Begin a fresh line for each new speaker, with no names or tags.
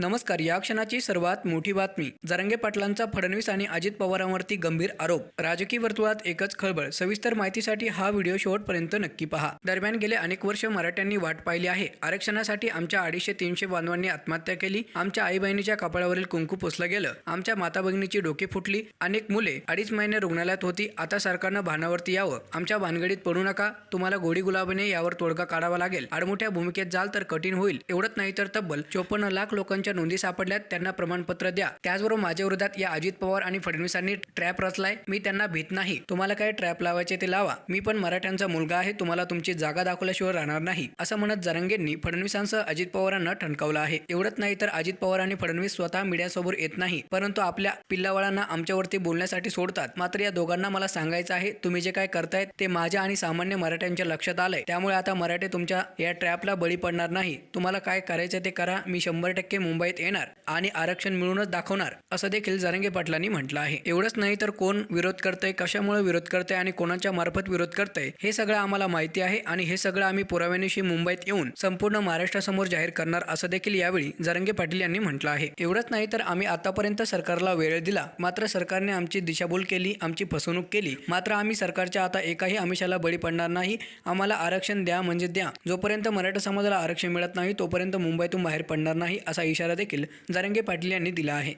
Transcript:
नमस्कार या क्षणाची सर्वात मोठी बातमी. जरंगे पाटलांचा फडणवीस आणि अजित पवारांवरती गंभीर आरोप. राजकीय वर्तुळात एकच खळबळ. सविस्तर माहितीसाठी हा व्हिडिओ शेवटपर्यंत नक्की पहा. दरम्यान गेले अनेक वर्ष मराठ्यांनी वाट पाहिली आहे. आरक्षणासाठी आमच्या अडीचशे तीनशे बांधवांनी आत्महत्या केली. आमच्या आई बहिणीच्या कपाळावरील कुंकू पोसलं गेलं. आमच्या माता भगिनीची डोके फुटली. अनेक मुले अडीच महिने रुग्णालयात होती. आता सरकारनं भानावरती यावं. आमच्या भानगडीत पडू नका. तुम्हाला गोडी गुलाबीने यावर तोडगा काढावा लागेल. आडमोठ्या भूमिकेत जाल तर कठीण होईल. एवढंच नाही तर तब्बल चोपन्न लाख लोकांच्या नोंदी सापडल्यात त्यांना प्रमाणपत्र द्या. त्याचबरोबर माझ्या विरोधात या अजित पवार आणि फडणवीसांनी ट्रॅप रचलाय. मी त्यांना भीत नाही. तुम्हाला काय ट्रॅप लावायचे ते लावा. मी पण मराठ्यांचा मुलगा आहे. तुम्हाला तुमची जागा दाखवल्याशिवाय राहणार नाही. असं म्हणत जरंगेंनी फडणवीसांसह अजित पवारांना ठणकावलं आहे. एवढंच नाही तर अजित पवार आणि फडणवीस स्वतः मीडियासमोर येत नाही. परंतु आपल्या पिल्लावाळांना आमच्यावरती बोलण्यासाठी सोडतात. मात्र या दोघांना मला सांगायचं आहे तुम्ही जे काय करतायत ते माझ्या आणि सामान्य मराठ्यांच्या लक्षात आलंय. त्यामुळे आता मराठे तुमच्या या ट्रॅपला बळी पडणार नाही. तुम्हाला काय करायचं ते करा. मी शंभर टक्के मुंबई मुंबईत येणार आणि आरक्षण मिळूनच दाखवणार असं देखील जरंगे पाटलांनी म्हटलं आहे. एवढंच नाही तर कोण विरोध करतंय कशामुळे विरोध करतंय आणि कोणाच्या मार्फत विरोध करतंय हे सगळं आम्हाला माहिती आहे आणि हे सगळं आम्ही पुराव्यानिशी मुंबईत येऊन संपूर्ण महाराष्ट्रासमोर जाहीर करणार असं देखील यावेळी जरंगे पाटील यांनी म्हटलं आहे. एवढंच नाही तर आम्ही आतापर्यंत सरकारला वेळ दिला मात्र सरकारने आमची दिशाभूल केली आमची फसवणूक केली. मात्र आम्ही सरकारच्या आता एकाही आमिषाला बळी पडणार नाही. आम्हाला आरक्षण द्या म्हणजे द्या. जोपर्यंत मराठा समाजाला आरक्षण मिळत नाही तोपर्यंत मुंबईतून बाहेर पडणार नाही असा इशारा देखील जारंगे पाटील यांनी दिला आहे.